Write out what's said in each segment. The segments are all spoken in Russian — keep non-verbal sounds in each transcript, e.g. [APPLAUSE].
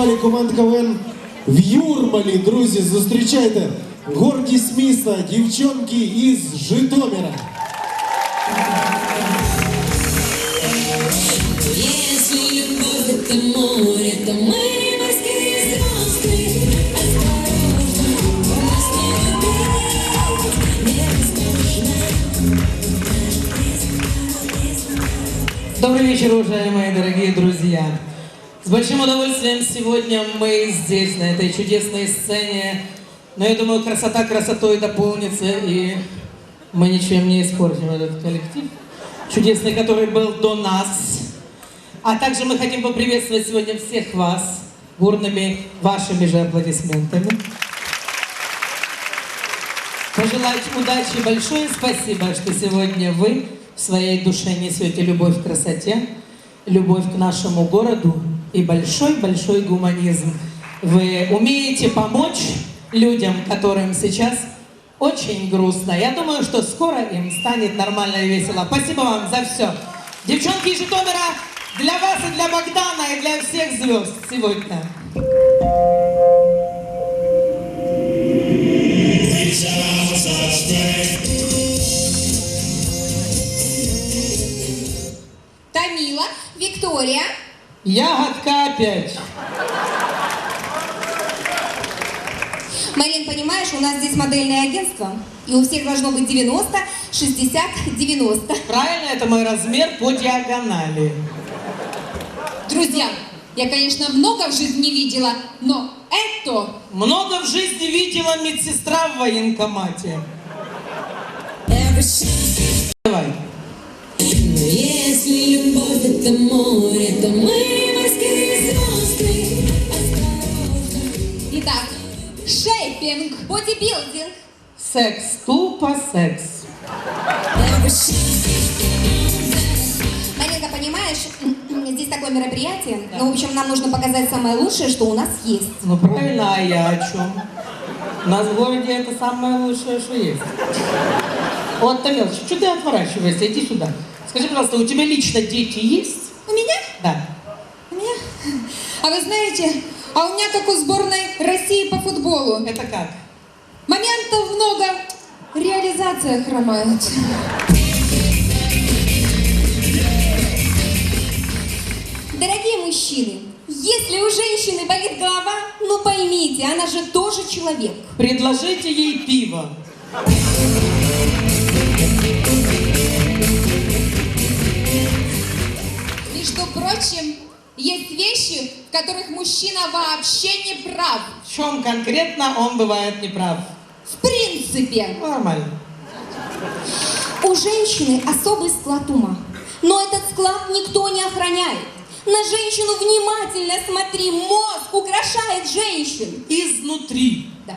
фестивалі команд КВН в Юрмалі. Друзі, зустрічайте гордість міста, дівчонки із Житомира. Если любовь это море, то мы морские звезды. Осторожно, нас не любить невозможно. Добрый вечер, уважаемые дорогие друзья. Большим удовольствием сегодня мы здесь, на этой чудесной сцене. Но я думаю, красота красотой дополнится, и мы ничем не испортим этот коллектив чудесный, который был до нас. А также мы хотим поприветствовать сегодня всех вас бурными вашими же аплодисментами. Пожелать удачи большое спасибо, что сегодня вы в своей душе несете любовь к красоте, любовь к нашему городу и большой-большой гуманизм. Вы умеете помочь людям, которым сейчас очень грустно. Я думаю, что скоро им станет нормально и весело. Спасибо вам за все. Девчонки из Житомира, для вас и для Богдана, и для всех звезд сегодня. Тамила, Виктория. Ягодка опять. Марин, понимаешь, у нас здесь модельное агентство, и у всех должно быть 90, 60, 90. Правильно, это мой размер по диагонали. Друзья, я, конечно, много в жизни видела, но это... Много в жизни видела медсестра в военкомате. Давай. Но если любовь это море, то мы морские звезды. Осторожно. Итак, шейпинг, бодибилдинг. Секс, тупо секс. Маринка, понимаешь, [CLEARS THROAT] здесь такое мероприятие, ну, в общем, нам нужно показать самое лучшее, что у нас есть. Ну правильно, а я о чем? У нас в городе это самое лучшее, что есть. Вот, Тамилочка, что ты отворачиваешься? Иди сюда. Скажи, пожалуйста, у тебя лично дети есть? У меня? Да. У меня? А вы знаете, а у меня как у сборной России по футболу. Это как? Моментов много, реализация хромает. Дорогие мужчины, если у женщины болит голова, ну поймите, она же тоже человек. Предложите ей пиво. Между прочим, есть вещи, в которых мужчина вообще не прав. В чем конкретно он бывает неправ? В принципе. Нормально. У женщины особый склад ума, но этот склад никто не охраняет. На женщину внимательно смотри, мозг украшает женщин. Изнутри. Да.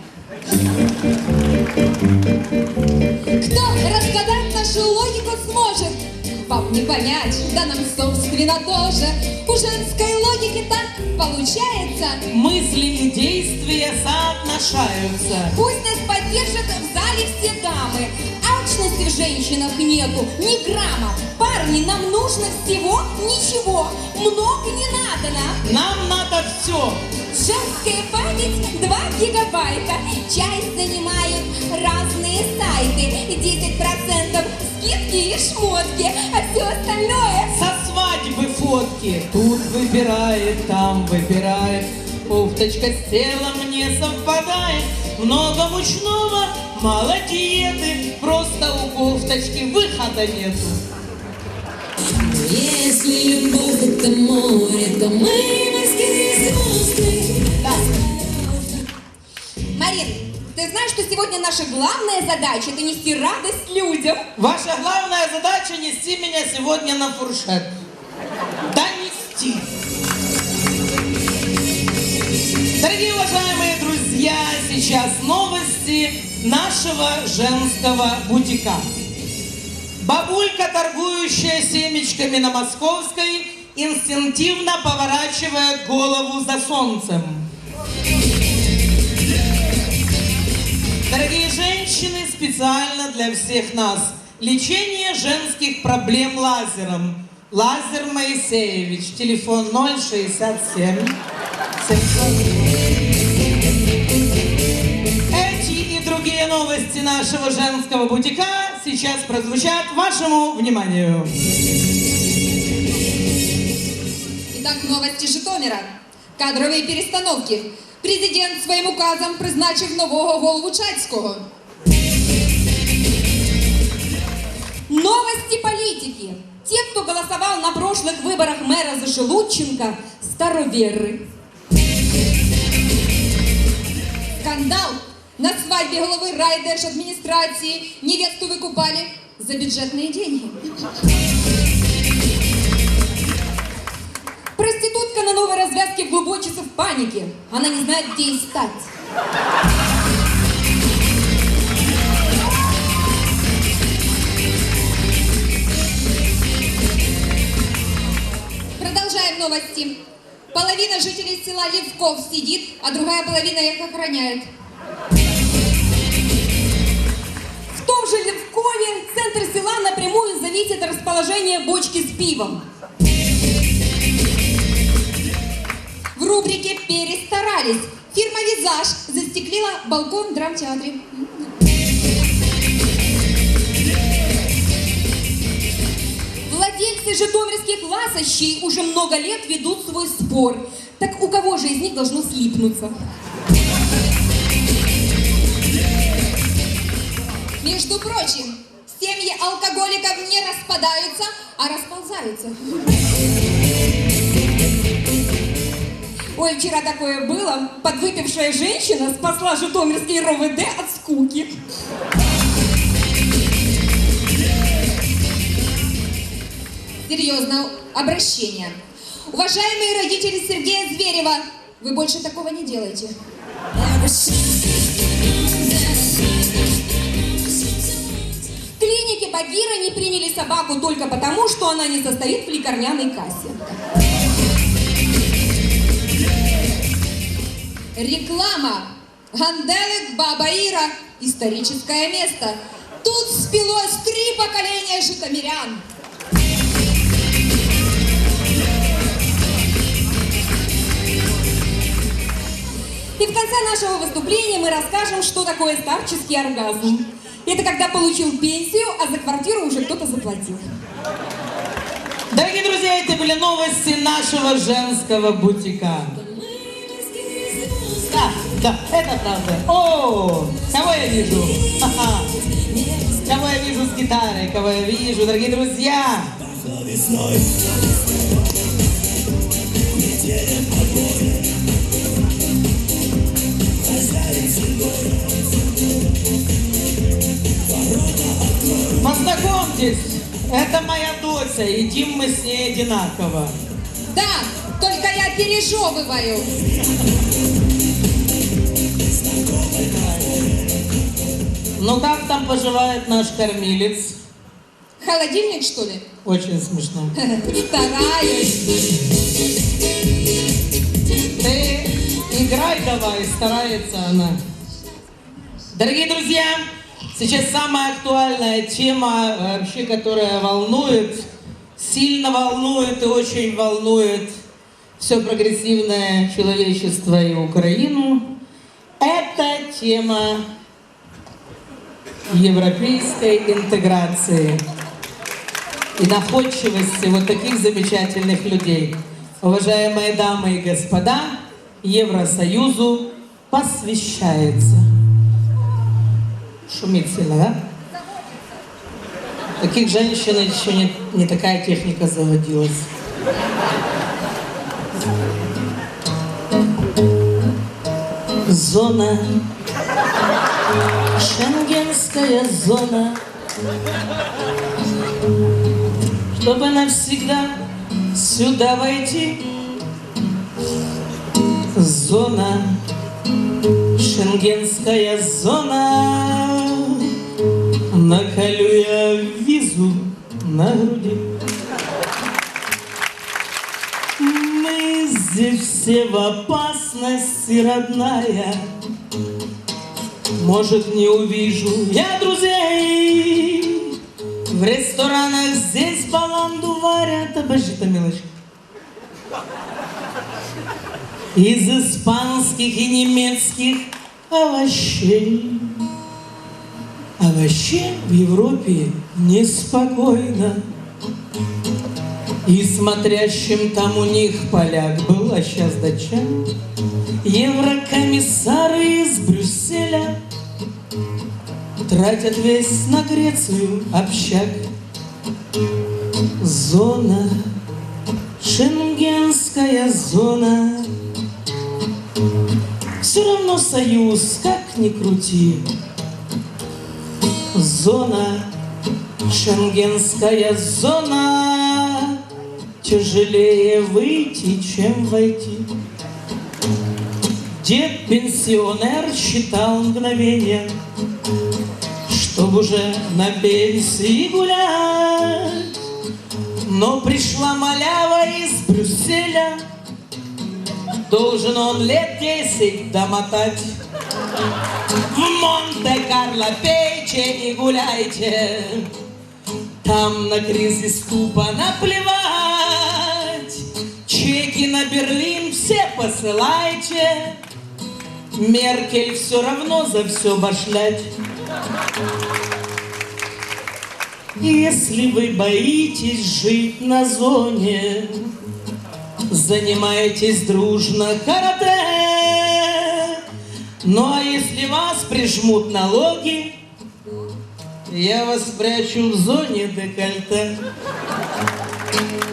Кто разгадать нашу логику сможет? Вам не понять, да нам собственно тоже. У женской логики так получается. Мысли и действия соотношаются. Пусть нас поддержат в зале все дамы. Алчности в женщинах нету, ни грамма. Парни, нам нужно всего ничего. Много не надо нам. Нам надо все. Женская память 2 гигабайта. Часть занимают разные сайты. 10% скидки и шмотки, а все остальное... Со свадьбы фотки. Тут выбирает, там выбирает. Кофточка с телом не совпадает. Много мучного, мало диеты. Просто у кофточки выхода нету. Если любовь это море, то мы знаешь, что сегодня наша главная задача это нести радость людям? Ваша главная задача нести меня сегодня на фуршет. Донести. Дорогие уважаемые друзья, сейчас новости нашего женского бутика. Бабулька, торгующая семечками на Московской, инстинктивно поворачивает голову за солнцем. Дорогие женщины, специально для всех нас. Лечение женских проблем лазером. Лазер Моисеевич. Телефон 067 Эти и другие новости нашего женского бутика сейчас прозвучат вашему вниманию. Итак, новості Житомира. Кадрові перестановки. Президент своїм указом призначив нового голову Чацького. Новости политики. Те, кто голосовал на прошлых выборах мэра за Шелудченко, староверы. Скандал. На свадьбе головы райдержадминистрации невесту выкупали за бюджетные деньги. Проститутка на новой развязке в Глубочице в панике. Она не знает, где искать. Продолжаем новости. Половина жителей села Левков сидит, а другая половина их охраняет. В том же Левкове центр села напрямую зависит от расположения бочки с пивом. В рубрике «Перестарались» фирма «Визаж» застеклила балкон в драмтеатре. Владельцы житомирских ласощей уже много лет ведут свой спор. Так у кого же из них должно слипнуться? Между прочим, семьи алкоголиков не распадаются, а расползаются. Ой, вчера такое было. Подвыпившая женщина спасла житомирский РОВД от скуки. Серьезное обращение. Уважаемые родители Сергея Зверева, вы больше такого не делаете. В клинике Багира не приняли собаку только потому, что она не состоит в лекарняной кассе. Реклама. Ганделик, Баба Ира. Историческое место. Тут спилось три поколения житомирян. И в конце нашего выступления мы расскажем, что такое старческий оргазм. Это когда получил пенсию, а за квартиру уже кто-то заплатил. Дорогие друзья, это были новости нашего женского бутика. Да, это правда. О, кого я вижу? Кого я вижу с гитарой, кого я вижу, дорогие друзья. Познакомьтесь, это моя Дося, едим мы с ней одинаково. Да, только я пережевываю. Ну как там поживает наш кормилец? Холодильник, что ли? Очень смешно. [LAUGHS] Стараюсь. Ты играй давай, старается она. Дорогие друзья, сейчас самая актуальная тема, э, вообще, которая волнует, сильно волнует и очень волнует все прогрессивное человечество и Украину. Это тема европейской интеграции и находчивости вот таких замечательных людей. Уважаемые дамы и господа, Евросоюзу посвящается. Шумит сильно, да? Таких женщин еще не, не такая техника заводилась. Зона, шенгенская зона, чтобы навсегда сюда войти. Зона, шенгенская зона, наколю я визу на груди. Мы здесь все в опасности, родная. Может, не увижу я друзей. В ресторанах здесь баланду варят. Обожди, милочка. из испанских и немецких овощей. Вообще в Европе неспокойно. И смотрящим там у них поляк был, а сейчас датчан. Еврокомиссары из Брюсселя Тратят весь на Грецию общак. Зона, шенгенская зона. Все равно союз, как ни крути. Зона, шенгенская зона. Тяжелее выйти, чем войти. Дед пенсионер считал мгновение, уже на пенсии гулять. Но пришла малява из Брюсселя, Должен он лет десять домотать. В Монте-Карло пейте и гуляйте, Там на кризис тупо наплевать. Чеки на Берлин все посылайте, Меркель все равно за все башлять. Если вы боитесь жить на зоне, Занимайтесь дружно карате. Ну а если вас прижмут налоги, Я вас спрячу в зоне декольте.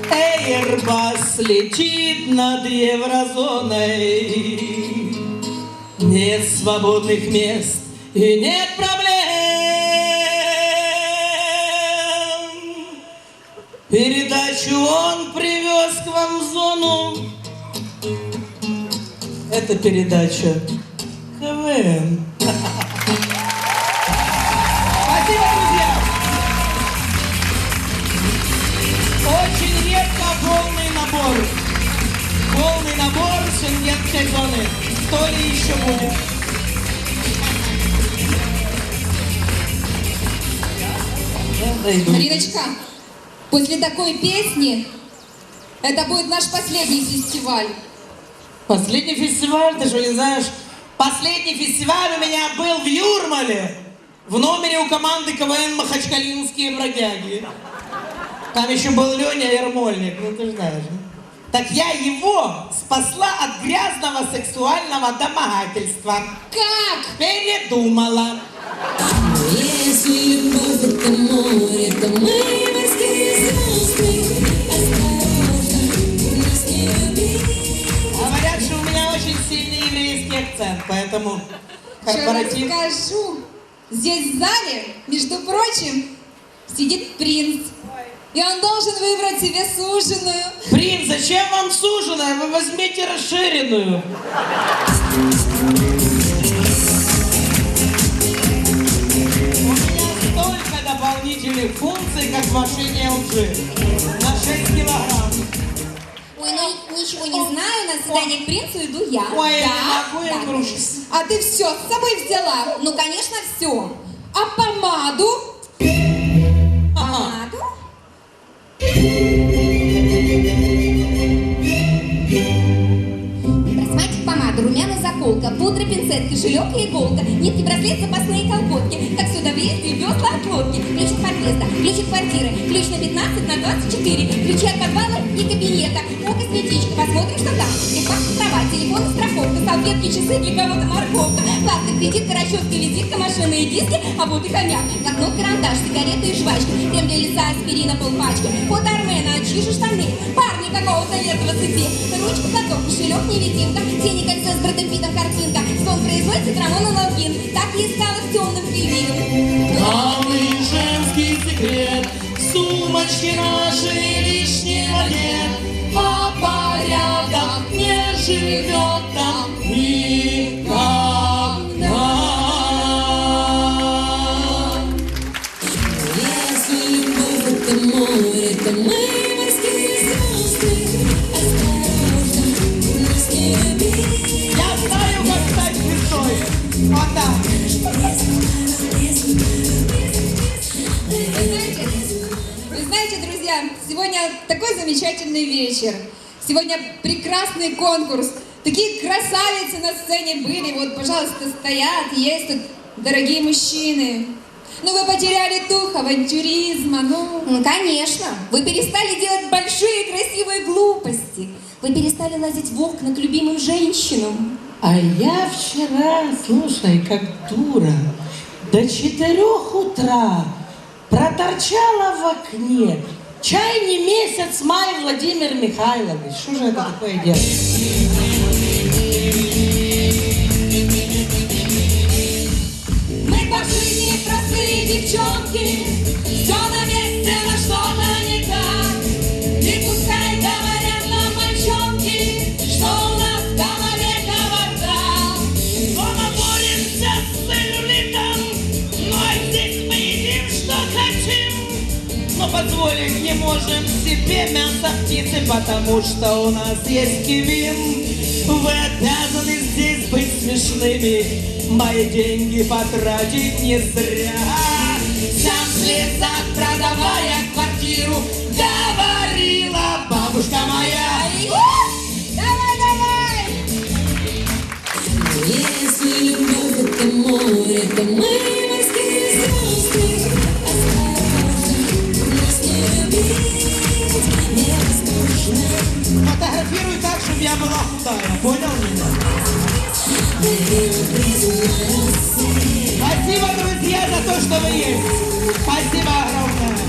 Airbus летит над еврозоной. Нет свободных мест и нет проблем. Передачу он привез к вам в зону. Это передача КВН. Спасибо, друзья! Очень редко полный набор. Полный набор шенгенской зоны. Ли еще будет? Дойду. Мариночка, после такой песни это будет наш последний фестиваль. Последний фестиваль, ты что не знаешь? Последний фестиваль у меня был в Юрмале. В номере у команды КВН «Махачкалинские бродяги». Там еще был Леня Ермольник, ну ты же знаешь. Так я его спасла от грязного сексуального домогательства. Как? Передумала. Если любовь это море, то мы акцент, поэтому Что корпоратив... расскажу? Здесь в зале, между прочим, сидит принц. И он должен выбрать себе суженую. Принц, зачем вам суженая? Вы возьмите расширенную. У меня столько дополнительных функций, как в машине LG. На 6 килограмм. Ну ничего не знаю, на свидание к принцу иду я. Ой, да, могу, я да. грушусь. А ты все с собой взяла. Ну, конечно, все. А помаду? Помаду? Заколка, пудра, пинцет, кошелек и иголка, нитки, браслет, запасные колготки, как сюда влезть, весла от лодки, ключ от подъезда, ключ от квартиры, ключ на 15 на 24, ключи от подвала и кабинета, о, косметичка, посмотрим, что там, техпаспорт, кровать, телефон, страховка, салфетки, часы, для кого-то морковка, карта, кредитка, расчетка, визитка, машины и диски, а вот и хомяк, блокнот, карандаш, сигареты и жвачки, крем для лица, аспирина, полпачки, фото Армена, чьи штаны, парни какого-то лет 20, ручка, платок, кошелек, невидимка, тени, кольцо с Брэдом Питтом, картинка, сон производится, Рамона Логин, так я искала в темном фильме. Главный женский секрет Сумочки наши лишнего нет А порядок не живет там никогда сегодня прекрасный конкурс. Такие красавицы на сцене были, вот, пожалуйста, стоят, есть тут дорогие мужчины. Ну вы потеряли дух авантюризма, ну... Ну, конечно. Вы перестали делать большие красивые глупости. Вы перестали лазить в окна к любимым женщинам. А я вчера, слушай, как дура, до четырех утра проторчала в окне. Чай не месяц, май, Владимир Михайлович. Что же это такое делать? Мы по жизни простые девчонки, все на месте, но что-то не так. И пускай говорят нам мальчонки, что у нас в голове кавардак. Дома боремся с целлюлитом, но здесь мы едим, что хотим. Но позволить не можем себе мясо птицы, потому что у нас есть кивин. Вы обязаны здесь быть смешными, мои деньги потратить не зря. Сам слезах, продавая чтобы я была худая, понял меня? Спасибо, друзья, за то, что вы есть. Спасибо огромное.